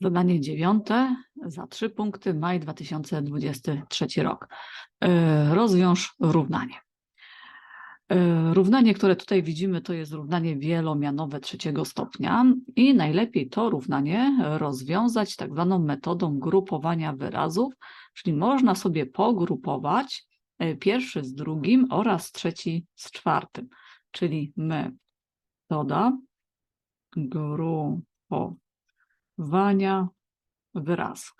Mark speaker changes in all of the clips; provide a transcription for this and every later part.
Speaker 1: Zadanie dziewiąte za trzy punkty, maj 2023 rok. E, Rozwiąż równanie. E, Równanie, które tutaj widzimy, to jest równanie wielomianowe trzeciego stopnia i najlepiej to równanie rozwiązać tak zwaną metodą grupowania wyrazów, czyli można sobie pogrupować e, pierwszy z drugim oraz trzeci z czwartym, czyli metoda grupowania wyrazu.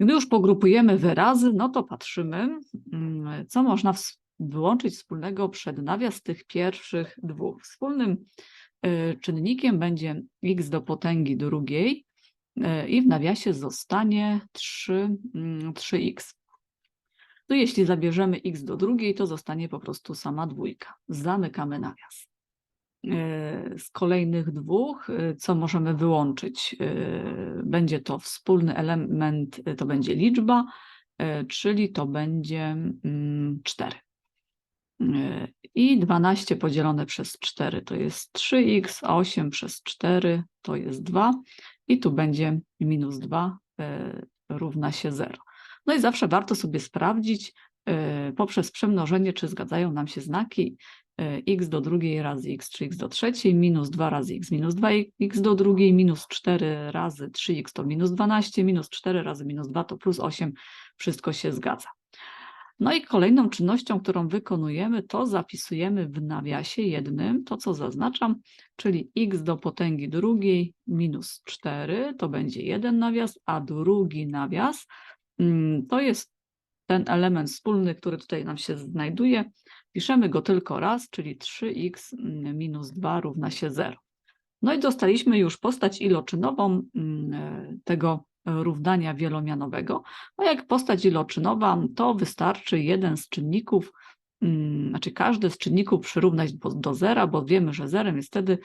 Speaker 1: Gdy już pogrupujemy wyrazy, no to patrzymy, mm, co można wyłączyć wspólnego przed nawias tych pierwszych dwóch. Wspólnym y, czynnikiem będzie x do potęgi drugiej y, i w nawiasie zostanie 3, mm, 3x. To jeśli zabierzemy x do drugiej, to zostanie po prostu sama dwójka. Zamykamy nawias. E, Z kolejnych dwóch, e, co możemy wyłączyć? E, Będzie to wspólny element, to będzie liczba, czyli to będzie 4. I 12 podzielone przez 4 to jest 3x, a 8 przez 4 to jest 2 i tu będzie minus 2 e, równa się 0. No i zawsze warto sobie sprawdzić poprzez przemnożenie, czy zgadzają nam się znaki x do drugiej razy x, czy x do trzeciej, minus 2 razy x, minus 2 x do drugiej, minus 4 razy 3x to minus 12, minus 4 razy minus 2 to plus 8, wszystko się zgadza. No i kolejną czynnością, którą wykonujemy, to zapisujemy w nawiasie jednym to, co zaznaczam, czyli x do potęgi drugiej minus 4, to będzie jeden nawias, a drugi nawias mm, to jest ten element wspólny, który tutaj nam się znajduje. Piszemy go tylko raz, czyli 3x minus 2 równa się 0. No i dostaliśmy już postać iloczynową mm, e, tego równania wielomianowego. No jak postać iloczynowa, to wystarczy jeden z czynników, mm, znaczy każdy z czynników przyrównać do, zera, bo wiemy, że zerem jest wtedy,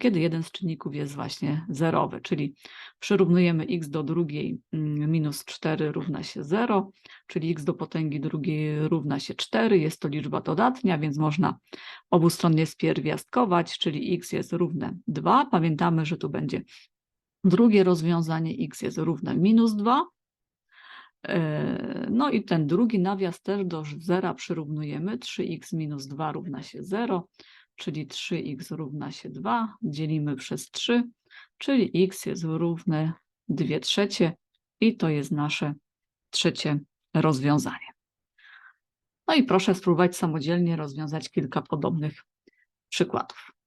Speaker 1: kiedy jeden z czynników jest właśnie zerowy, czyli przyrównujemy x do drugiej mm, minus 4 równa się 0, czyli x do potęgi drugiej równa się 4, jest to liczba dodatnia, więc można obustronnie spierwiastkować, czyli x jest równe 2. Pamiętamy, że tu będzie drugie rozwiązanie, x jest równe minus 2. E, No i ten drugi nawias też do zera przyrównujemy. 3x minus 2 równa się 0, czyli 3x równa się 2. Dzielimy przez 3, czyli x jest równe 2 trzecie i to jest nasze trzecie rozwiązanie. No i proszę spróbować samodzielnie rozwiązać kilka podobnych przykładów.